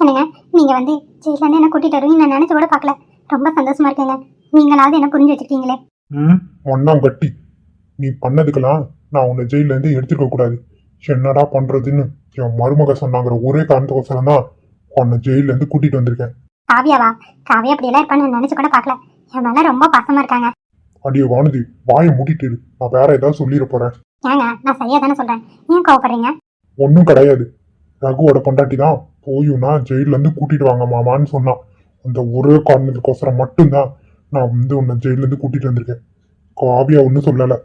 என்னங்க நீங்க வந்து ஜெயில இருந்து என்ன கூட்டிட்டு வருவீங்க. நான் நினைச்சு கூட பார்க்கல. ரொம்ப சந்தோஷமா இருக்குங்க. நீங்களாவது என்ன புரிஞ்சு வச்சிருக்கீங்களே. ம் ஒன்னாம் கட்டி. நீ பண்ணதுக்கெல்லாம் நான் உன்னை ஜெயில இருந்து எடுத்துக்க கூடாது. என்னடா பண்றதுன்னு என் மருமக சொன்னாங்கிற ஒரே காரணத்துக்கோசரம் தான் உன்னை ஜெயில இருந்து கூட்டிட்டு வந்திருக்கேன். காவியாவா? காவியா அப்படி எல்லாம் இருப்பான்னு நான் நினைச்சு கூட பார்க்கல. என் மேல ரொம்ப பாசமா இருக்காங்க. அடியே வானதி வாயை மூடிட்டு இரு. நான் வேற ஏதாவது சொல்லிட போறேன். ஏங்க நான் சரியா தானே சொல்றேன். ஏன் கோவப்படுறீங்க? ஒன்றும் கிடையாது. ரகுவோட பொண்டாட்டி தான் போயும்னா ஜெயில இருந்து கூட்டிட்டு வாங்க மாமான்னு சொன்னான். அந்த ஒரே காரணத்துக்கோசரம் மட்டும்தான் நான் வந்து உன்னை ஜெயில இருந்து கூட்டிட்டு வந்திருக்கேன். காவியா ஒன்றும் சொல்லல.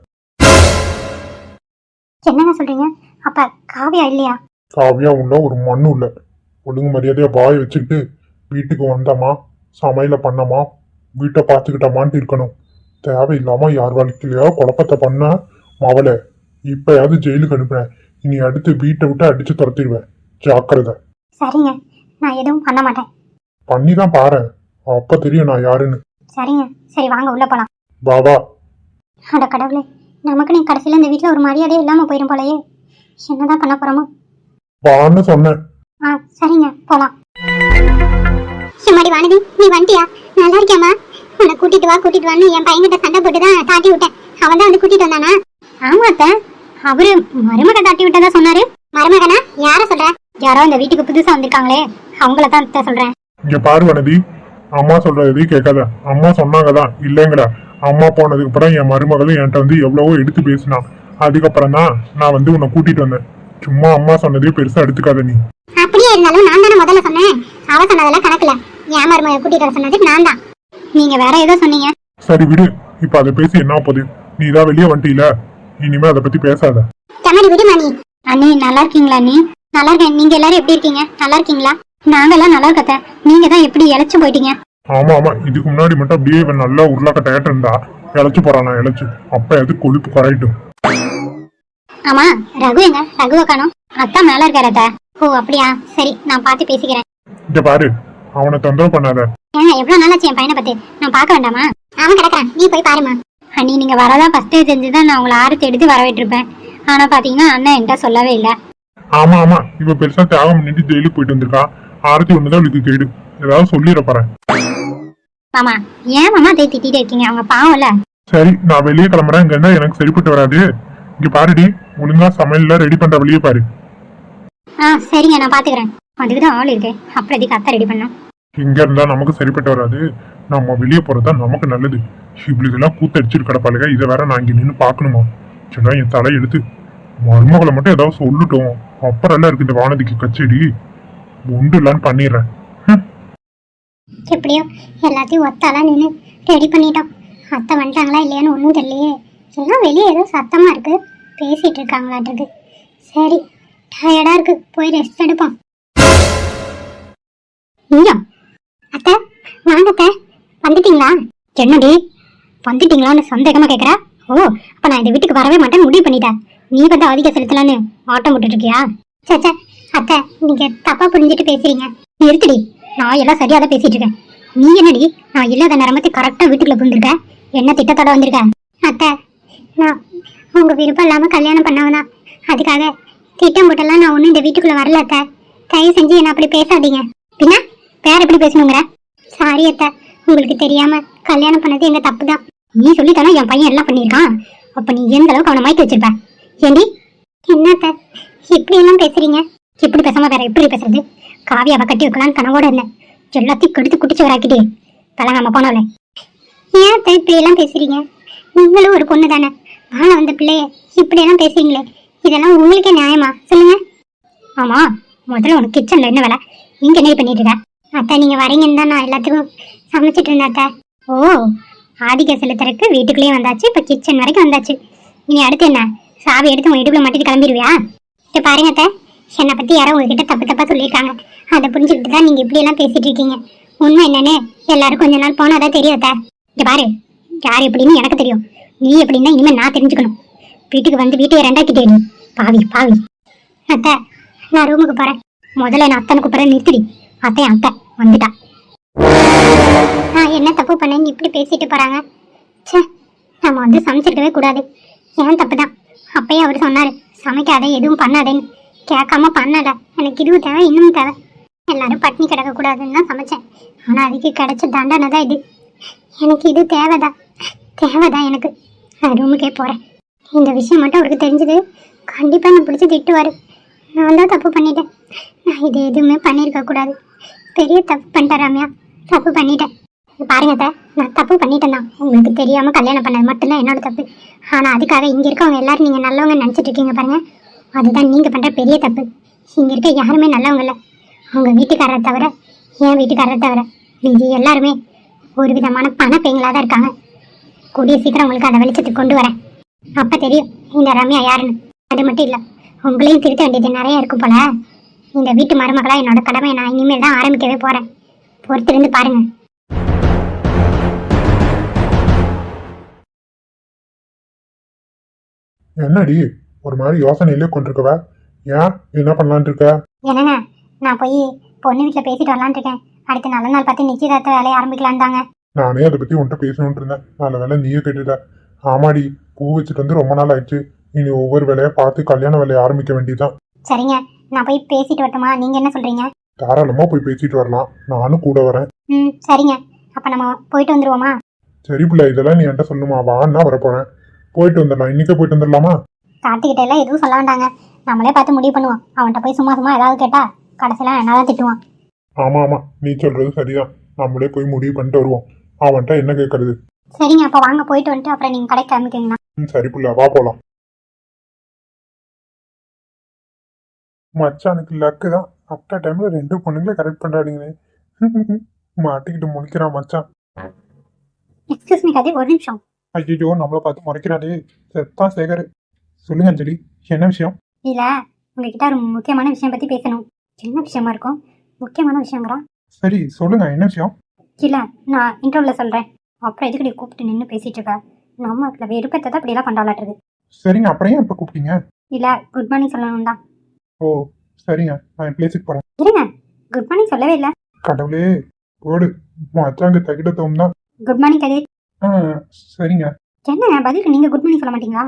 என்னங்க சொல்றீங்க? அப்ப காவியா இல்லையா? காவியா உள்ள ஒரு மண்ணு இல்ல ஒழுங்கு மரியாதையா வாய் வச்சுக்கிட்டு வீட்டுக்கு வந்தோமா? சமையல பண்ணோமா? வீட்டை பார்த்துக்கிட்டோமான்ட்டு இருக்கணும். தேவையில்லாம யார் வாழ்க்கையிலயா குழப்பத்தை பண்ண மவளை. இப்பயாவது ஜெயிலுக்கு அனுப்புறேன். இனி அடுத்து வீட்டை விட்டு அடிச்சு துரத்திடுவேன். ஜாக்கிரதை. சரிங்க. நான் எதுவும் பண்ண மாட்டேன். பண்ணி தான் பாரு அப்ப தெரியும் நான் யாருன்னு. சரிங்க. சரி வாங்க உள்ள போலாம். பாபா. அட கடவுளே நமக்கு நீ கடைசியில இந்த வீட்ல ஒரு மரியாதையே இல்லாம போயிரும் போலயே. என்னதான் பண்ண போறோமோ. வான்னு சொன்னேன். ஆ சரிங்க போலாம். சும்மாடி வானதி நீ வந்துட்டியா நல்லா இருக்கியாமா உன்னை கூட்டிட்டு வா கூட்டிட்டு வான்னு என் பையன்கிட்ட சண்டை போட்டு தான் தாட்டி விட்டேன். அவன் தான் வந்து கூட்டிட்டு வந்தானா? ஆமா அத்தை. அவரு மருமக தாட்டி விட்டதா சொன்னாரு. மருமகனா? யார சொல்ற? யாரோ இந்த வீட்டுக்கு புதுசா வந்திருக்காங்களே அவங்கள தான் சொல்றேன். இங்க பாரு வனதி அம்மா சொல்றது கேட்காத. அம்மா சொன்னாங்கதான் இல்லைங்கடா. அம்மா போனதுக்கு அப்புறம் என் மருமகளும் என்கிட்ட வந்து எவ்வளவோ எடுத்து பேசினான் அதுக்கப்புறம் தான் நான் வந்து உன்னை கூட்டிட்டு வந்தேன். சும்மா அம்மா சொன்னதே பெருசா எடுத்துக்காத நீ. அப்படியே இருந்தாலும் நான் தானே முதல்ல சொன்னேன். அவ சொன்னதெல்லாம் கணக்குல. என் மருமக கூட்டிட்டு வர சொன்னது நான் தான். நீங்க வேற ஏதோ சொன்னீங்க. சரி விடு இப்ப அதை பேசி என்ன போகுது? நீ தான் வெளியே வந்துட்டீல இனிமே அதை பத்தி பேசாத. கண்ணாடி விடு மணி. அண்ணி நல்லா இருக்கீங்களா அண்ணி? நல்லா இருக்கேன் நீங்க எல்லாரும் எப்படி இருக்கீங்க? நல்லா இருக்கீங்களா நாங்கெல்லாம் நல்லா இருக்கத்த நீங்க தான் எப்படி இழைச்சு போயிட்டீங்க? ஆமா ஆமா. இதுக்கு முன்னாடி மட்டும் அப்படியே இவன் நல்லா உருளாக்கட்டையாட்டு இருந்தா இழைச்சு போறான் இழைச்சு. அப்ப எது கொழுப்பு குறையட்டும்? ஆமா ரகு எங்க? ரகுவை காணோம். அத்தான் மேல இருக்காரு அத்தை. ஓ அப்படியா? சரி நான் பார்த்து பேசிக்கிறேன். இங்க பாரு அவனை தொந்தரவு பண்ணாத. ஏங்க எவ்வளவு நாளாச்சு என் பையனை பத்தி? நான் பார்க்க வேண்டாமா? அவன் கிடக்குறான். நீ போய் பாருமா அண்ணி நீங்க வரதா ஃபர்ஸ்ட் தெரிஞ்சுதான் நான் உங்களை ஆறுத்து எடுத்து வரவேற்றிருப்பேன் ஆனா பாத்தீங்கன்னா அண்ணன் என்கிட்ட சொல்லவே இல்லை. ஆமா ஆமா. இவ பெருசா தியாகம் பண்ணிட்டு ஜெயிலுக்கு போயிட்டு வந்திருக்கா. ஆரத்தி ஒண்ணுதான் அவளுக்கு கேடு ஏதாவது சொல்லிட போறேன். மாமா ஏன் மாமா அதை திட்டிட்டு இருக்கீங்க? அவங்க பாவம்ல சரி நான் வெளியே கிளம்புறேன். இங்க இருந்தா எனக்கு சரிப்பட்டு வராது. இங்க பாருடி ஒழுங்கா சமையல்ல ரெடி பண்ற வெளியே பாரு. ஆ சரிங்க நான் பாத்துக்கிறேன். அதுக்கு தான் ஆள் இருக்கு. அப்புறம் அத்தை ரெடி பண்ணோம் இங்க இருந்தா நமக்கு சரிப்பட்டு வராது. நம்ம வெளியே போறதுதான் நமக்கு நல்லது. இவளுக்கெல்லாம் கூத்தடிச்சிட்டு கிடப்பாளுங்க இதை வேற நான் இங்க நின்று பார்க்கணுமா? சொன்னா என் தலை எடுத்து மருமகளை மட்டும் ஏதாவது சொல்லட்டும். அப்புறம் எல்லாம் இருக்கு இந்த வானதிக்கு கச்சேரி. உண்டு இல்லான்னு பண்ணிடுறேன். எப்படியோ எல்லாத்தையும் ஒத்தாலாம் நின்று ரெடி பண்ணிட்டோம். அத்தை வந்துட்டாங்களா இல்லையான்னு ஒன்றும் தெரியலையே. எல்லாம் வெளியே ஏதோ சத்தமா இருக்கு. பேசிட்டு இருக்காங்களாட்டிருக்கு. சரி டயர்டா இருக்கு. போய் ரெஸ்ட் எடுப்போம். ஐயோ அத்தை வாங்கத்தை வந்துட்டீங்களா? என்னடி? வந்துட்டீங்களான்னு சந்தேகமாக கேட்குறா ஓ அப்ப நான் இந்த வீட்டுக்கு வரவே மாட்டேன் முடிவு பண்ணிட்டேன். நீ வந்து அதிக செலுத்தலான்னு ஆட்டம் போட்டுட்டு இருக்கியா சச்சா அத்தை நீங்க தப்பா புரிஞ்சுட்டு பேசுறீங்க. நிறுத்துடி நான் எல்லாம் சரியா தான் பேசிட்டு இருக்கேன் நீ என்னடி? நான் இல்லாத நேரமத்தி கரெக்டா வீட்டுக்குள்ள புந்திருக்க என்ன திட்டத்தோட வந்திருக்க? அத்தை நான் உங்க விருப்பம் இல்லாம கல்யாணம் பண்ணவனா? அதுக்காக திட்டம் போட்டெல்லாம் நான் ஒன்றும் இந்த வீட்டுக்குள்ள வரல அத்தை. தயவு செஞ்சு என்ன அப்படி பேசாதீங்க. பின்ன வேற எப்படி பேசணுங்கிற? சாரி அத்தை. உங்களுக்கு தெரியாம கல்யாணம் பண்ணது எங்க தப்பு தான் நீ சொல்லித்தானே என் பையன் எல்லாம் பண்ணியிருக்கான்? அப்ப நீ எந்த அளவுக்கு அவனை மயக்கி வச்சிருப்ப? ஏண்டி? என்ன இப்படி எல்லாம் பேசுறீங்க? எப்படி பேசாம வேற எப்படி பேசுறது? காவியாவை கட்டி வைக்கலான்னு கனவோட இருந்தேன். எல்லாத்தையும் கெடுத்து குடிச்சு வராக்கிட்டே. நம்ம போனவளே. ஏன் இப்படி எல்லாம் பேசுறீங்க? நீங்களும் ஒரு பொண்ணு தானே வாழ வந்த பிள்ளைய. இப்படி எல்லாம் பேசுறீங்களே. இதெல்லாம் உங்களுக்கே நியாயமா? சொல்லுங்க. ஆமா முதல்ல உனக்கு கிச்சன்ல என்ன வேலை? இங்க என்ன பண்ணிட்டு இருக்க? அத்தை நீங்க வரீங்கன்னு தான் நான் எல்லாத்துக்கும் சமைச்சிட்டு இருந்தேன் அத்தை. ஓ ஆதிக்க செலுத்தருக்கு வீட்டுக்குள்ளேயே வந்தாச்சு. இப்ப கிச்சன் வரைக்கும் வந்தாச்சு. இனி அடுத்து என்ன? சாவி எடுத்து உங்க இடுப்புல மாட்டிட்டு கிளம்பிடுவியா இப்ப பாருங்க அத்தை. என்னை பத்தி யாரோ உங்ககிட்ட தப்பு தப்பா சொல்லியிருக்காங்க. அதை புரிஞ்சுக்கிட்டு தான் நீங்க இப்படி எல்லாம் பேசிட்டு இருக்கீங்க. உண்மை என்னன்னு எல்லாரும் கொஞ்ச நாள் போனாதான் தெரியும் அத்தை. இங்க பாரு. யார் எப்படின்னு எனக்கு தெரியும். நீ எப்படின்னா இனிமே நான் தெரிஞ்சுக்கணும். வீட்டுக்கு வந்து வீட்டை ரெண்டாக்கிட்டே நீ பாவி பாவி. அத்தை நான் ரூமுக்கு போறேன். முதல்ல நான் அத்தனை கூப்பிட்றேன் நிறுத்திடி. அத்தை அத்தை வந்துட்டா. நான் என்ன தப்பு பண்ணேன்னு இப்படி பேசிட்டு போறாங்க? ச்சே நம்ம வந்து சமைச்சிருக்கவே கூடாது. ஏன் தப்பு தான் அப்பயே அவர் சொன்னார் சமைக்காத எதுவும் பண்ணாதேன்னு. கேட்காம பண்ணல எனக்கு இதுவும் தேவை இன்னும் தேவை. எல்லாரும் பட்னி கிடக்கக்கூடாதுன்னு தான் சமைச்சேன். ஆனால் அதுக்கு கிடைச்ச தண்டனை தான் இது. எனக்கு இது தேவைதா? தேவைதான் எனக்கு? நான் ரூமுக்கே போறேன். இந்த விஷயம் மட்டும் அவருக்கு தெரிஞ்சது. கண்டிப்பாக நான் பிடிச்சி திட்டுவாரு. நான் தான் தப்பு பண்ணிட்டேன். நான் இது எதுவுமே பண்ணியிருக்கக்கூடாது. பெரிய தப்பு பண்ணிட்டேன் ரம்யா. தப்பு பண்ணிட்டேன். பாருங்க அத்தை, நான் தப்பு பண்ணிட்டேன் தான். உங்களுக்கு தெரியாம கல்யாணம் பண்ணது மட்டும்தான் என்னோட தப்பு. ஆனா அதுக்காக இங்க இருக்கவங்க எல்லாரும் நீங்க நல்லவங்க நினைச்சிட்டு இருக்கீங்க பாருங்க. அதுதான் நீங்க பண்ற பெரிய தப்பு. இங்க இருக்க யாருமே நல்லவங்க இல்ல. அவங்க வீட்டுக்காரரை தவிர என் வீட்டுக்காரரை தவிர மீதி எல்லாருமே ஒரு விதமான பணப்பெயங்களாக தான் இருக்காங்க. கூடிய சீக்கிரம் உங்களுக்கு அதை வெளிச்சத்துக்கு கொண்டு வரேன். அப்ப தெரியும் இந்த ரம்யா யாருன்னு. அது மட்டும் இல்ல உங்களையும் திருத்த வேண்டியது நிறைய இருக்கும் போல. இந்த வீட்டு மருமகளா என்னோட கடமை நான் இனிமேல் தான் ஆரம்பிக்கவே போறேன். பொறுத்திருந்து பாருங்க. என்னடி ஒரு மாதிரி யோசனையிலே கொண்டிருக்கவ? ஏன்? என்ன பண்ணலான் இருக்க? என்னங்க நான் போய் பொண்ணு வீட்டில் பேசிட்டு வரலான்னு இருக்கேன். அடுத்த நல்ல நாள் பார்த்து நிச்சயதார்த்த வேலையை ஆரம்பிக்கலான்னு தாங்க நானே அதை பத்தி உன்கிட்ட பேசணும்னு இருந்தேன். நல்ல வேலை நீயே கேட்டுட்ட. ஆமாடி பூ வச்சுட்டு வந்து ரொம்ப நாள் ஆயிடுச்சு. இனி ஒவ்வொரு வேலையை பார்த்து கல்யாண வேலையை ஆரம்பிக்க வேண்டியதுதான். சரிங்க நான் போய் பேசிட்டு வரட்டுமா? நீங்க என்ன சொல்றீங்க? தாராளமா போய் பேசிட்டு வரலாம். நானும் கூட வரேன். ம் சரிங்க. அப்ப நம்ம போயிட்டு வந்துருவோமா? சரி பிள்ளை இதெல்லாம் நீ என்கிட்ட சொல்லுமா. வான்னா வரப்போறேன். போயிட்டு வந்துடலாம். இன்னைக்கே போயிட்டு வந்துடலாமா? கார்த்திகிட்ட எல்லாம் எதுவும் சொல்ல வேண்டாங்க. நம்மளே பார்த்து முடிவு பண்ணுவோம். அவன்கிட்ட போய் சும்மா சும்மா ஏதாவது கேட்டா கடைசியில என்னதான் திட்டுவான். ஆமா ஆமா. நீ சொல்றது சரிதான். நம்மளே போய் முடிவு பண்ணிட்டு வருவோம். அவன்கிட்ட என்ன கேட்கறது சரிங்க அப்ப வாங்க போயிட்டு வந்துட்டு அப்புறம் நீங்க கடைக்கு கிளம்பிட்டீங்கன்னா ம், சரி புள்ள வா போலாம். மச்சானுக்கு லக்கு தான். அப்டா டைம்ல ரெண்டு பொண்ணுங்களே கரெக்ட் பண்றாடிங்களே மாட்டிக்கிட்டு முழிக்கிறான் மச்சான். எக்ஸ்கியூஸ் மீ கதை ஒரு நிமிஷம். ஐயோ நம்மளை பார்த்து முறைக்கிறாடே செத்தான் சேகர். சொல்லுங்க அஞ்சலி. என்ன விஷயம்? இல்ல உங்ககிட்ட ஒரு முக்கியமான விஷயம் பத்தி பேசணும். என்ன விஷயமா இருக்கும்? முக்கியமான விஷயங்கிறா சரி சொல்லுங்க என்ன விஷயம்? இல்ல நான் இன்டர்வியூல சொல்றேன். அப்புறம் எதுக்கு நீ கூப்பிட்டு நின்று பேசிட்டு இருக்க? நம்ம அதுல வெறுப்பத்தை தான் அப்படியெல்லாம் கொண்டாடுறது சரிங்க அப்புறம் இப்ப கூப்பிட்டீங்க? இல்ல குட் மார்னிங் சொல்லணும் தான். ஓ சரிங்க நான் என் பிளேஸுக்கு போறேன். இருங்க குட் மார்னிங் சொல்லவே இல்ல. கடவுளே ஓடு மச்சாங்க தகிட தான் குட் மார்னிங் கதிர். சரிங்க. என்ன பதிலுக்கு நீங்க குட் மார்னிங் சொல்ல மாட்டீங்களா?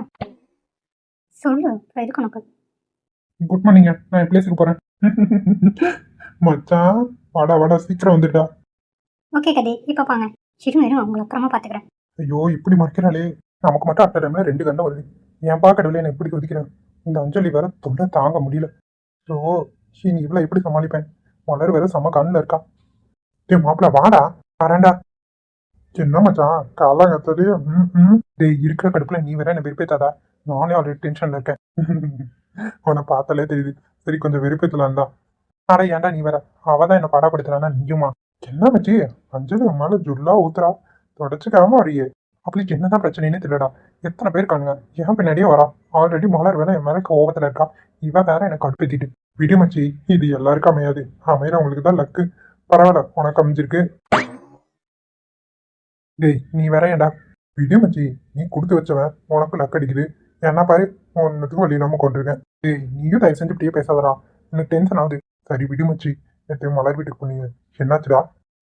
சொல்லு எதுக்கு உனக்கு? குட் மார்னிங்க நான் என் பிளேஸுக்கு போறேன். மச்சான் வாடா வாடா சீக்கிரம் வந்துட்டா. ஓகே கதிர் இப்போ போங்க. சிறுமி இருங்க உங்களை அப்புறமா பாத்துக்கிறேன். ஐயோ இப்படி மறைக்கிறாளே. நமக்கு மட்டும் அட்ட டைம்ல ரெண்டு கண்டம் வருது. ஏன் கடவுளே என்ன இப்படி கொதிக்கிறேன். இந்த அஞ்சலி வேற தொண்டை தாங்க முடியல. ஸோ நீ இவ்வளோ எப்படி சமாளிப்பேன்? மலர் வேற செம கண்ணில் இருக்கா. டே மாப்பிள வாடா. வரேன்டா. என்ன மச்சான்? காலங்கத்தது ம் ம். டேய் இருக்கிற கடுப்புல நீ வேற என்ன வெறுப்பேத்தாதா? நானே ஆல்ரெடி டென்ஷன்ல இருக்கேன். உன்னை பார்த்தாலே தெரியுது. சரி கொஞ்சம் வெறுப்பேத்தலாம் தான் அட ஏன்டா நீ வேற? அவதான் என்ன பாடப்படுத்துறானா நீயுமா? என்ன மச்சி? அஞ்சலி மேல ஜுல்லா ஊத்துறா. தொடச்சுக்காம வரையே. அவளுக்கு என்னதான் பிரச்சனைன்னு தெரியலடா. எத்தனை பேர் காணுங்க என் பின்னாடியே வரா. ஆல்ரெடி மலர் வேற என் மேல கோபத்துல இருக்கா. இவ வேற எனக்கு கடுப்பேத்திட்டு. விடுமச்சி இது எல்லாருக்கும் அமையாது. அமையறவங்களுக்கு தான் லக்கு பரவாயில்ல உனக்கு அமைஞ்சிருக்கு. டேய் நீ வேற ஏன்டா? விடு மச்சி நீ கொடுத்து வச்சவன் உனக்கு லக் அடிக்குது. என்ன பாரு ஒன்னுத்துக்கும் வழி இல்லாமல் கொண்டிருக்கேன் டேய் நீயும் தயவு செஞ்சு இப்படியே பேசாதடா. எனக்கு டென்ஷன் ஆகுது. சரி விடு மச்சி. நேற்று மலர் வீட்டுக்கு போனீங்க. என்னாச்சுடா?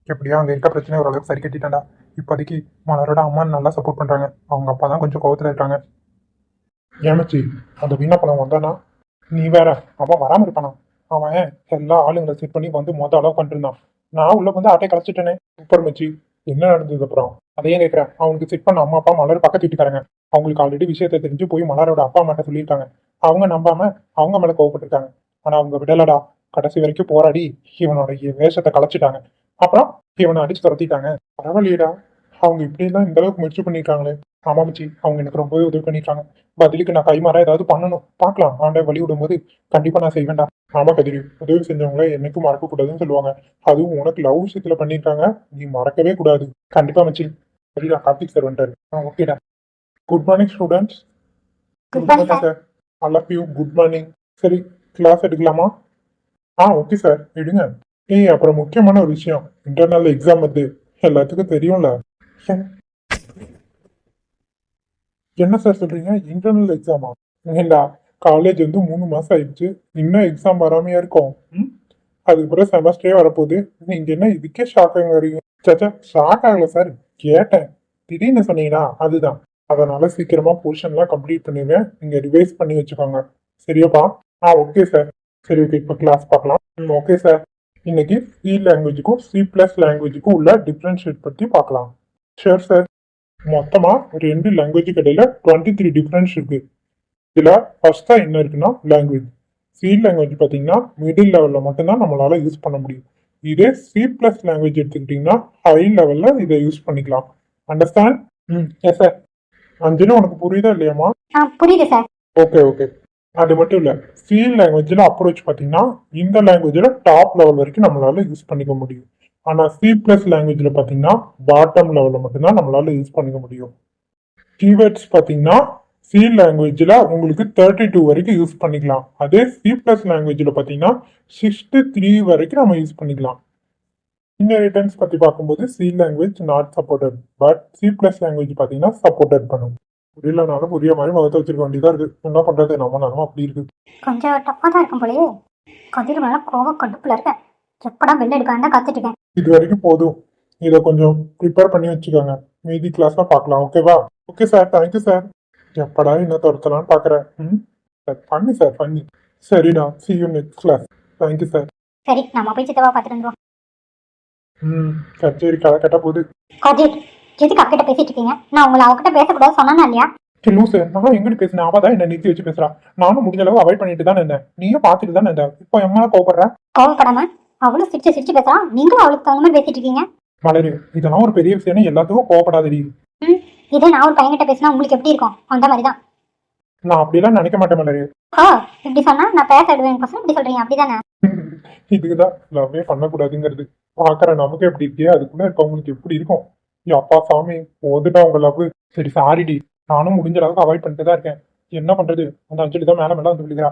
எப்படியா அங்கே இருக்க பிரச்சனை ஓரளவுக்கு சரி கட்டிட்டேன்டா. இப்போதைக்கு மலரோட அம்மா நல்லா சப்போர்ட் பண்ணுறாங்க அவங்க அப்பா தான் கொஞ்சம் கோவத்தில் இருக்காங்க. ஏமச்சி அந்த வீணா பழம் வந்தானா? நீ வேற அவன் வராமல் இருப்பானா? அவன் எல்லா ஆளுங்களை செட் பண்ணி வந்து மொதல் அளவு பண்ணிருந்தான் நான் உள்ள வந்து ஆட்டை கலைச்சிட்டேனே. சூப்பர் மச்சி. என்ன நடந்தது அப்புறம்? அதையே கேட்குறேன். அவனுக்கு செட் பண்ண அம்மா அப்பா மலர் பக்கத்து வீட்டுக்காரங்க அவங்களுக்கு ஆல்ரெடி விஷயத்தை தெரிஞ்சு போய் மலரோட அப்பா அம்மாட்ட சொல்லியிருக்காங்க. அவங்க நம்பாம அவங்க மேல கோவப்பட்டிருக்காங்க. ஆனா அவங்க விடலடா. கடைசி வரைக்கும் போராடி இவனோட வேஷத்தை கலைச்சிட்டாங்க. அப்புறம் இவனை அடிச்சு துரத்திட்டாங்க. பரவாயில்லையடா. அவங்க இப்படியெல்லாம் இந்த அளவுக்கு முயற்சி பண்ணிருக்காங்களே ஆமா மச்சி. அவங்க எனக்கு ரொம்பவே உதவி பண்ணிருக்காங்க பதிலுக்கு நான் கைமாறா ஏதாவது பண்ணணும். பார்க்கலாம். ஆண்டை வழி விடும்போது கண்டிப்பா நான் செய்வேன்டா ஆமா கதிரி. உதவி செஞ்சவங்கள என்னைக்கும் மறக்க கூடாதுன்னு சொல்லுவாங்க. அதுவும் உனக்கு லவ் விஷயத்துல பண்ணிருக்காங்க நீ மறக்கவே கூடாது. கண்டிப்பா மச்சி. சரிடா கார்த்திக் சார் வந்துட்டாரு. ஆ ஓகேடா good morning students. Sir I love you good morning சரி கிளாஸ் எடுக்கலாமா? ஆ ஓகே சார் எடுங்க. ஏய் அப்புறம் முக்கியமான ஒரு விஷயம். இன்டர்னல் எக்ஸாம் வந்து எல்லாத்துக்கும் தெரியும்ல? என்ன சார் சொல்றீங்க? இன்டர்னல் எக்ஸாமா ஏண்டா காலேஜ் வந்து மூணு மாசம் ஆயிடுச்சு. இன்னும் எக்ஸாம் வராமையா இருக்கும்? அதுக்கப்புறம் செமஸ்டரே வரப்போகுது. நீங்க என்ன இதுக்கே ஷாக் ஆகுறீங்க சச்சா ஷாக் ஆகல சார் கேட்டேன். திடீர்னு சொன்னீங்கன்னா அதுதான். அதனால சீக்கிரமா போர்ஷன்லாம் கம்ப்ளீட் பண்ணிடுவேன் நீங்க ரிவைஸ் பண்ணி வச்சுக்கோங்க. சரியாப்பா? ஆ ஓகே சார் சரி ஓகே இப்போ கிளாஸ் பார்க்கலாம். ம் ஓகே சார் இன்னைக்கு சி லாங்குவேஜுக்கும் சி பிளஸ் லாங்குவேஜுக்கும் உள்ள டிஃப்ரென்ஷியேட் பற்றி பார்க்கலாம். ஷேர் சார் மொத்தமாக ரெண்டு லாங்குவேஜுக்கு இடையில டுவெண்ட்டி த்ரீ டிஃப்ரென்ஸ் இருக்கு. இதில் ஃபர்ஸ்ட்டாக என்ன இருக்குன்னா லாங்குவேஜ் சி லாங்குவேஜ் பார்த்தீங்கன்னா மிடில் லெவலில் மட்டும்தான் நம்மளால யூஸ் பண்ண முடியும். இதே சி பிளஸ் லாங்குவேஜ் எடுத்துக்கிட்டிங்கன்னா ஹை லெவலில் இதை யூஸ் பண்ணிக்கலாம். அண்டர்ஸ்டாண்ட் ம். எஸ் சார் அஞ்சலி உனக்கு புரியுதா இல்லையாம்மா? ஆ புரியுது சார் ஓகே ஓகே அது மட்டும் இல்லை சி லாங்குவேஜில் அப்ரோச் பார்த்தீங்கன்னா இந்த லாங்குவேஜில் டாப் லெவல் வரைக்கும் நம்மளால யூஸ் பண்ணிக்க முடியும். ஆனால் சி ப்ளஸ் லாங்குவேஜில் பார்த்தீங்கன்னா பாட்டம் லெவலில் மட்டும்தான் நம்மளால யூஸ் பண்ணிக்க முடியும். கீவேர்ட்ஸ் பார்த்தீங்கன்னா சி லாங்குவேஜில் உங்களுக்கு தேர்ட்டி டூ வரைக்கும் யூஸ் பண்ணிக்கலாம். அதே சி ப்ளஸ் லாங்குவேஜில் பார்த்தீங்கன்னா சிக்ஸ்டி த்ரீ வரைக்கும் நம்ம யூஸ் பண்ணிக்கலாம். இன்ஹெரிட்டன்ஸ் பற்றி பார்க்கும்போது C language not supported but C plus language பார்த்தீங்கன்னா சப்போர்ட்டட் பண்ணும். புரியலனாலும் புரிய மாதிரி முகத்தை வச்சிருக்க வேண்டியதா இருக்கு. என்ன பண்றது? நம்ம நேரம் அப்படி இருக்கு. கொஞ்சம் டஃப்பாக தான் இருக்கும் போலயே. கதிர் மேலே கோவ கடுப்பில் இருக்கேன் எப்படா பெல் எடுக்கான்னு கத்துட்டு இருக்கேன். இது வரைக்கும் போதும். இதை கொஞ்சம் ப்ரிப்பேர் பண்ணி வச்சுக்கோங்க. மீதி கிளாஸ்ல பார்க்கலாம். ஓகேவா ஓகே சார் தேங்க்யூ சார் எப்படா என்ன துரத்தலாம்னு பார்க்குறேன் ம்? சார் பண்ணி சார் பண்ணி. சரிடா. See you next class thank you sir சரி நம்ம போய் சித்தவா பார்த்துட்டு வந்துருவோம். ம் சரி சரி. கடை கட்ட போகுது. கதிர் எதுக்கு அக்கிட்ட பேசிட்டு இருக்கீங்க? நான் உங்களை அவகிட்ட பேசக்கூடாது சொன்னா இல்லையா? சார் நான் எங்கிட்ட பேசினேன். அவள் தான் என்ன நிறுத்தி வச்சு பேசுறா. நானும் முடிஞ்ச அளவு அவாய்ட் பண்ணிட்டு தான் இருந்தேன். நீயும் பார்த்துட்டு தான் இருந்தேன் இப்போ எம்மா கோபப்படுற கோவப்படாம? அவளும் சிரிச்சு சிரிச்சு பேசுறான் நீங்களும் அவளுக்கு தகுந்த மாதிரி பேசிட்டு இருக்கீங்க. மலரு இதெல்லாம் ஒரு பெரிய விஷயம் எல்லாத்துக்கும் கோவப்படாதடி. ம் இதே நான் ஒரு பையன்கிட்ட பேசினா உங்களுக்கு எப்படி இருக்கும்? அந்த மாதிரி தான் நான் அப்படியெல்லாம் நினைக்க மாட்டேன் மலரு ஓ இப்படி சொன்னா நான் பேச விடுவேன் இப்படி சொல்றீங்க அப்படிதானே? இதுக்குதான் லவ்வே பண்ணக்கூடாதுங்கிறது. பாக்குற நமக்கு எப்படி இருக்கே அதுக்குள்ள இருக்கவங்களுக்கு எப்படி இருக்கும்? அப்பா சாமி போதுட்டா உங்க லவ் சரி சாரிடி. நானும் முடிஞ்ச அளவுக்கு அவாய்ட் பண்ணிட்டு தான் இருக்கேன். என்ன பண்றது? அந்த அஞ்சலி தான் மேல மேல வந்து விழுகிறா.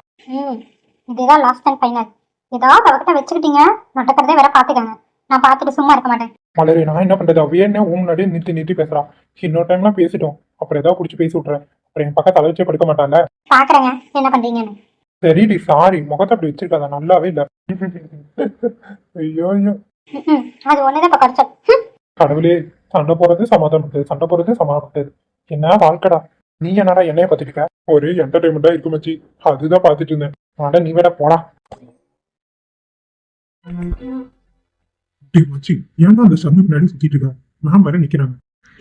இதுதான் லாஸ்ட் அண்ட் ஃபைனல் ஏதாவது அவகிட்ட வச்சுக்கிட்டீங்க நடக்கிறதே வேற பாத்துக்கங்க நான் பார்த்துட்டு சும்மா இருக்க மாட்டேன். மலரு நான் என்ன பண்றது? அவையே என்ன முன்னாடியே நிறுத்தி நிறுத்தி பேசுறா. இன்னொரு டைம்லாம் பேசிட்டோம். அப்புறம் ஏதாவது பிடிச்சி பேசி விட்றேன் அப்புறம் என் பக்கம் தலை வச்சே படுக்க மாட்டான்ல. பாக்குறேங்க என்ன பண்றீங்கன்னு. சரிடி சாரி முகத்தை அப்படி வச்சிருக்காத நல்லாவே இல்ல. ஐயோ ஐயோ. அது ஒண்ணுதான் இப்ப குறைச்சல் கடவுளே சண்டை போறது சமாதானப்பட்டது சண்டை போறது சமாதானப்பட்டது என்ன வாழ்க்கடா? நீ என்னடா என்னைய பார்த்துட்டு இருக்க? ஒரு என்டர்டைன்மெண்டா இருக்கு மச்சி. அதுதான் பார்த்துட்டு இருந்தேன். நீ வேட போடா. ஏன்டா அந்த சம்மி பின்னாடி சுத்திட்டு இருக்கா? மேம் வர நிக்கிறாங்க.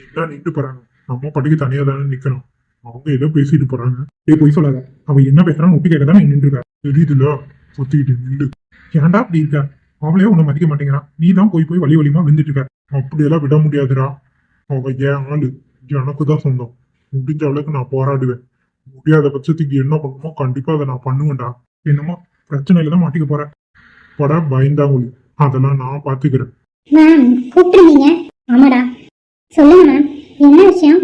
என்ன நின்று போறாங்க? நம்ம படிக்க தனியா தானே நிக்கணும். அவங்க ஏதோ பேசிட்டு போறாங்க. டேய் போய் சொல்லாத. அவ என்ன பேசுறான்னு ஒட்டி கேட்க தான் நின்று இருக்கா? தெரியுதுல சுத்திட்டு நின்று ஏன்டா அப்படி இருக்க? அவளே உன்னை மதிக்க மாட்டேங்கிறான் நீ தான் போய் போய் வழி வழிமா விழுந்துட்டு இருக்க? அப்படியெல்லாம் விட முடியாதுடா. அவ ஏன் ஆளு? எனக்கு தான் சொந்தம். முடிஞ்ச அளவுக்கு நான் போராடுவேன். முடியாத பட்சத்துக்கு என்ன பண்ணணுமோ கண்டிப்பா அதை நான் பண்ணுவேன்டா. என்னமோ பிரச்சனையில தான் மாட்டிக்க போறேன். பட பயந்தாங்குழி. அதெல்லாம் நான் பாத்துக்கிறேன். மேம் கூப்பிட்டுருந்தீங்க. ஆமாடா. சொல்லுங்க மேம் என்ன விஷயம்?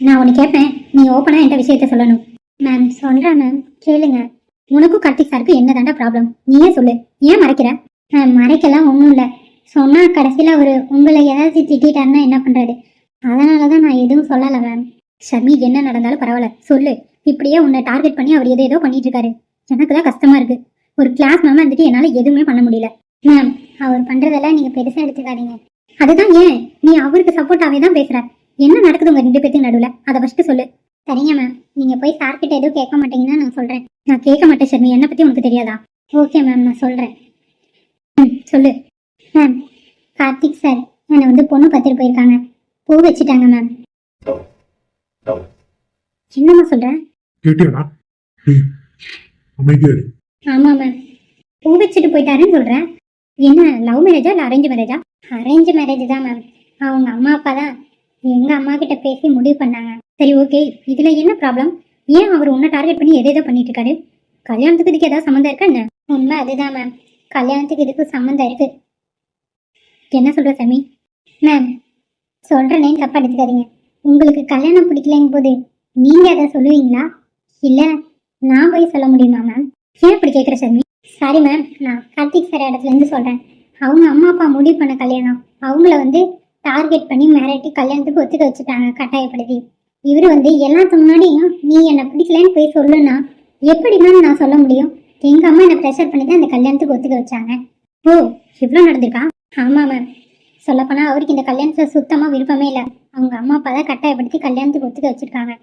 நான் ஒன்று கேட்பேன் நீ ஓப்பனாக என்கிட்ட விஷயத்த சொல்லணும். மேம் சொல்கிறேன் மேம் கேளுங்க. உனக்கும் கார்த்திக் சாருக்கு என்ன தாண்டா ப்ராப்ளம் நீயே சொல்லு. ஏன் மறைக்கிற? மேம் மறைக்கலாம் ஒன்றும் இல்லை. சொன்னால் கடைசியில் அவர் உங்களை ஏதாவது திட்டாருன்னா என்ன பண்ணுறது அதனால தான் நான் எதுவும் சொல்லலை மேம் ஷமி என்ன நடந்தாலும் பரவாயில்ல. சொல்லு. இப்படியே உன்னை டார்கெட் பண்ணி அவர் எதோ ஏதோ பண்ணிட்டு இருக்காரு. எனக்கு தான் கஷ்டமா இருக்கு. ஒரு கிளாஸ் மேம் வந்துட்டு என்னால் எதுவுமே பண்ண முடியல. மேம் அவர் பண்றதெல்லாம் நீங்க பெருசா எடுத்துக்காதீங்க. அதுதான் ஏன்? நீ அவருக்கு சப்போர்ட்டாவே தான் பேசுற. என்ன நடக்குது உங்க ரெண்டு பேத்துக்கு நடுவுல? அதை ஃபர்ஸ்ட் சொல்லு. சரிங்க மேம் நீங்க போய் சார் கிட்ட எதுவும் கேட்க மாட்டீங்கன்னா நான் சொல்றேன். நான் கேட்க மாட்டேன் ஷர்மி என்ன பத்தி உனக்கு தெரியாதா? ஓகே மேம் நான் சொல்றேன். ம் சொல்லு. மேம் கார்த்திக் சார் என்னை வந்து பொண்ணு பார்த்துட்டு போயிருக்காங்க. பூ வச்சுட்டாங்க மேம் என்னம்மா சொல்ற? கேட்டியாடா? டேய், அமைதியா. ஆமா மேம் பூ வச்சுட்டு போயிட்டாருன்னு சொல்றேன். என்ன லவ் மேரேஜா இல்லை அரேஞ்ச் மேரேஜா அரேஞ்ச் மேரேஜ் தான் மேம் அவங்க அம்மா அப்பா தான் எங்க அம்மா கிட்ட பேசி முடிவு பண்ணாங்க. சரி ஓகே இதுல என்ன ப்ராப்ளம் ஏன் அவர் உன்னை டார்கெட் பண்ணி எதை எதோ பண்ணிட்டு இருக்காரு? கல்யாணத்துக்கு இதுக்கு ஏதாவது சம்மந்தம் இருக்கா என்ன? உண்மை அதுதான் மேம் கல்யாணத்துக்கு இதுக்கு சம்மந்தம் இருக்கு. என்ன சொல்ற சாமி? மேம் சொல்றேனே தப்பா எடுத்துக்காதீங்க. உங்களுக்கு கல்யாணம் பிடிக்கலைங்க போது நீங்க அதை சொல்லுவீங்களா? இல்ல நான் போய் சொல்ல முடியுமா மேம் ஏன் இப்படி கேட்குற சர்மி? சாரி மேம் நான் கார்த்திக் சார் இடத்துல இருந்து சொல்கிறேன் அவங்க அம்மா அப்பா முடிவு பண்ண கல்யாணம். அவங்கள வந்து டார்கெட் பண்ணி மிரட்டி கல்யாணத்துக்கு ஒத்துக்க வச்சுட்டாங்க கட்டாயப்படுத்தி. இவர் வந்து எல்லாத்துக்கு முன்னாடியும் நீ என்னை பிடிக்கலன்னு போய் சொல்லுன்னா எப்படி மேம் நான் சொல்ல முடியும்? எங்கள் அம்மா என்னை ப்ரெஷர் பண்ணி தான் இந்த கல்யாணத்துக்கு ஒத்துக்க வச்சாங்க. ஓ இவ்வளோ நடந்திருக்கா? ஆமாம் மேம் சொல்லப்போனால் அவருக்கு இந்த கல்யாணத்தில் சுத்தமாக விருப்பமே இல்லை. அவங்க அம்மா அப்பா தான் கட்டாயப்படுத்தி கல்யாணத்துக்கு ஒத்துக்க வச்சிருக்காங்க.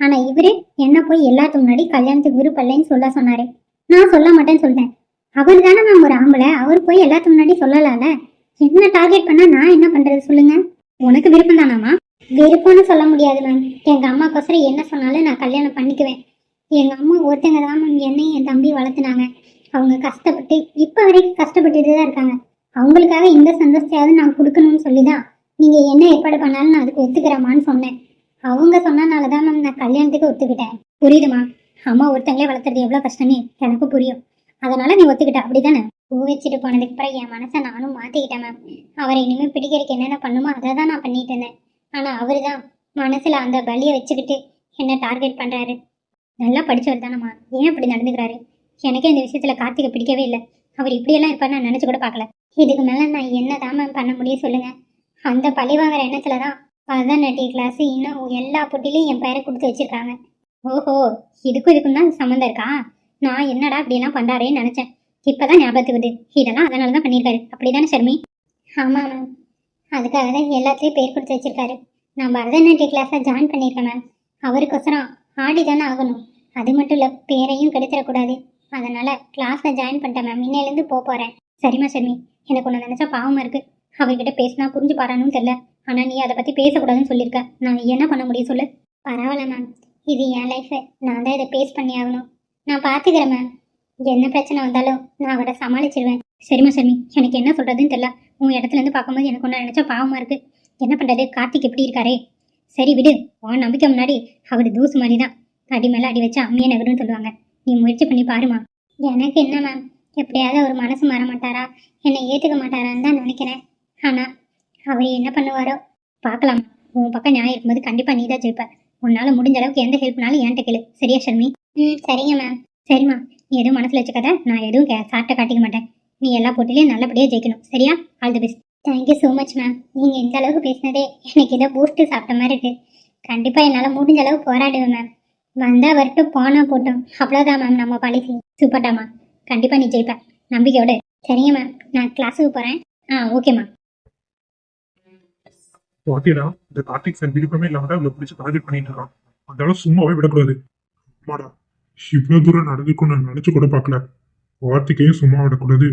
ஆனால் இவரு என்ன போய் எல்லாத்துக்கு முன்னாடி கல்யாணத்துக்கு விருப்பம் இல்லைன்னு சொல்ல சொன்னார். நான் சொல்ல மாட்டேன்னு சொல்லிட்டேன். அவர் தானே மேம் ஒரு ஆம்பளை. அவர் போய் எல்லாத்துக்கு முன்னாடி சொல்லலாம்ல. என்ன டார்கெட் பண்ணா நான் என்ன பண்றது சொல்லுங்க. உனக்கு விருப்பம் தானாமா விருப்பம்னு சொல்ல முடியாது மேம் எங்க அம்மாக்கோசரம் என்ன சொன்னாலும் நான் கல்யாணம் பண்ணிக்குவேன். எங்க அம்மா ஒருத்தங்க தான் மேம் என்னையும் என் தம்பி வளர்த்துனாங்க. அவங்க கஷ்டப்பட்டு இப்போ வரைக்கும் கஷ்டப்பட்டுட்டு தான் இருக்காங்க. அவங்களுக்காக இந்த சந்தோஷத்தையாவது நான் கொடுக்கணும்னு சொல்லி தான் நீங்கள் என்ன ஏற்பாடு பண்ணாலும் நான் அதுக்கு ஒத்துக்கிறேம்மான்னு சொன்னேன். அவங்க சொன்னனால தான் மேம் நான் கல்யாணத்துக்கு ஒத்துக்கிட்டேன். புரியுதுமா அம்மா ஒருத்தங்களே வளர்த்துறது எவ்வளோ கஷ்டமே எனக்கு புரியும். அதனால நீ ஒத்துக்கிட்ட. அப்படிதானே? பூ வச்சுட்டு போனதுக்கு அப்புறம் என் மனசை நானும் மாத்திக்கிட்டேன் மேம் அவரை இனிமேல் பிடிக்கிறதுக்கு என்னென்ன பண்ணுமோ அதை தான் நான் பண்ணிட்டு இருந்தேன். ஆனா அவரு தான் மனசுல அந்த பலியை வச்சுக்கிட்டு என்ன டார்கெட் பண்றாரு. நல்லா படிச்சவர் தானம்மா ஏன் அப்படி நடந்துக்கிறாரு? எனக்கே இந்த விஷயத்துல கார்த்திகை பிடிக்கவே இல்லை. அவர் இப்படியெல்லாம் இருப்பார் நான் நினைச்சு கூட பார்க்கல. இதுக்கு மேல நான் என்ன தான் மேம் பண்ண முடியும் சொல்லுங்க. அந்த பழி வாங்குற எண்ணத்துல தான் பரதநாட்டிய கிளாஸ் இன்னும் எல்லா போட்டிலையும் என் பேரை கொடுத்து வச்சிருக்காங்க. ஓஹோ இதுக்கும் இதுக்கும் தான் சம்மந்தம் இருக்கா? நான் என்னடா இப்படியெல்லாம் பண்றாரேன்னு நினைச்சேன். இப்பதான் ஞாபகத்துக்கு வருது. இதெல்லாம் அதனால தான் பண்ணியிருக்காரு. அப்படிதானே சர்மி ஆமா மேம் அதுக்காக தான் எல்லாத்துலேயும் பேர் கொடுத்து வச்சிருக்காரு. நான் பரதநாட்டிய கிளாஸை ஜாயின் பண்ணியிருக்கேன் மேம் அவருக்கொசரம் ஆடி தானே ஆகணும். அது மட்டும் இல்லை பேரையும் கெடுத்துடக்கூடாது. அதனால கிளாஸில் ஜாயின் பண்ணிட்டேன் மேம் இன்னையிலேருந்து போக போகிறேன் சரிம்மா ஷர்மி. எனக்கு ஒன்று நினச்சா பாவமாக இருக்கு. அவர்கிட்ட பேசினா புரிஞ்சு பாரானும் தெரியல. ஆனால் நீ அதை பற்றி பேசக்கூடாதுன்னு சொல்லியிருக்க. நான் என்ன பண்ண முடியும் சொல்லு? பரவாயில்ல மேம் இது என் லைஃபு நான் தான் இதை பேஸ் பண்ணி ஆகணும். நான் பார்த்துக்கிறேன் மேம் என்ன பிரச்சனை வந்தாலும் நான் அவரை சமாளிச்சிருவேன். சரிம்மா சர்மி. எனக்கு என்ன சொல்றதுன்னு தெரியல. உன் இடத்துல இருந்து பார்க்கும்போது எனக்கு ஒன்று நினச்சா பாவமாக இருக்கு. என்ன பண்றது? கார்த்திக் எப்படி இருக்காரே? சரி விடு. உன் நம்பிக்கை முன்னாடி அவர் தூசு மாதிரி தான் அடி மேலே அடி வச்சா அம்மியை நகரும்னு சொல்லுவாங்க. நீ முயற்சி பண்ணி பாருமா எனக்கு என்ன மேம் எப்படியாவது அவர் மனசு மாற மாட்டாரா? என்னை ஏற்றுக்க மாட்டாரான்னு தான் நினைக்கிறேன். ஆனா அவர் என்ன பண்ணுவாரோ? பார்க்கலாம். உன் பக்கம் நியாயம் இருக்கும்போது கண்டிப்பாக நீ தான் ஜெயிப்ப. உன்னால முடிஞ்ச அளவுக்கு எந்த ஹெல்ப்னாலும் என்கிட்ட கேளு. சரியா ஷர்மி? ம் சரிங்க மேம் சரிம்மா. நீ எதுவும் மனசுல வச்சுக்காத. நான் எதுவும் கே- சாப்பிட்ட காட்டிக்க மாட்டேன். நீ எல்லா போட்டிலையும் நல்லபடியாக ஜெயிக்கணும். சரியா? All the best thank you so much ma'am நீங்கள் இந்த அளவுக்கு பேசினதே எனக்கு ஏதோ பூஸ்ட்டு சாப்பிட்ட மாதிரி இருக்கு. கண்டிப்பாக என்னால் முடிஞ்ச அளவு போராடுவேன் மேம் வந்தால் வரட்டும் போனால் போட்டோம். அவ்வளோதான் மேம் நம்ம பாலிசி சூப்பர்டாமா கண்டிப்பாக நீ ஜெயிப்ப. நம்பிக்கையோடு. சரிங்க மேம் நான் கிளாஸுக்கு போகிறேன் ஆ ஓகேம்மா பாத்தியடா இந்த கார்த்திக் சார் விருப்பமே இல்லாம அவளை இவ்வளவு பிடிச்சி டார்கெட் பண்ணிட்டு இருக்கான். அதனால சும்மாவே விடக்கூடாது. அம்மாடா இவ்வளவு தூரம் நடந்துக்கும் நான் நினைச்சு கூட பார்க்கல. கார்த்திகையும் சும்மா விடக்கூடாது.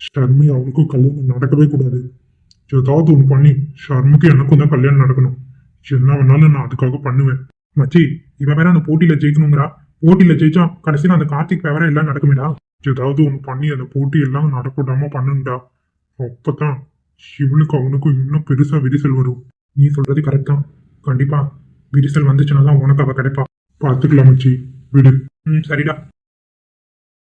ஷர்மி அவனுக்கும் கல்யாணம் நடக்கவே கூடாது. ஏதாவது ஒன்று பண்ணி ஷர்முக்கு எனக்கும் தான் கல்யாணம் நடக்கணும். என்ன வேணாலும் நான் அதுக்காக பண்ணுவேன். மச்சி இவன் வேற அந்த போட்டியில ஜெயிக்கணுங்கிறா போட்டியில ஜெயிச்சா கடைசியில் அந்த கார்த்திக் வேற எல்லாம் நடக்குமேடா. ஏதாவது ஒன்று பண்ணி அந்த போட்டி எல்லாம் நடக்கூடாம பண்ணுண்டா அப்பதான் இவனுக்கு அவனுக்கும் இன்னும் பெருசா விரிசல் வரும். நீ சொல்றது கரெக்ட் தான். கண்டிப்பா. விரிசல் வந்துச்சுன்னா தான் உனக்கு அவ கிடைப்பா. பார்த்துக்கலாம் மச்சி. விடு. ம் சரிடா.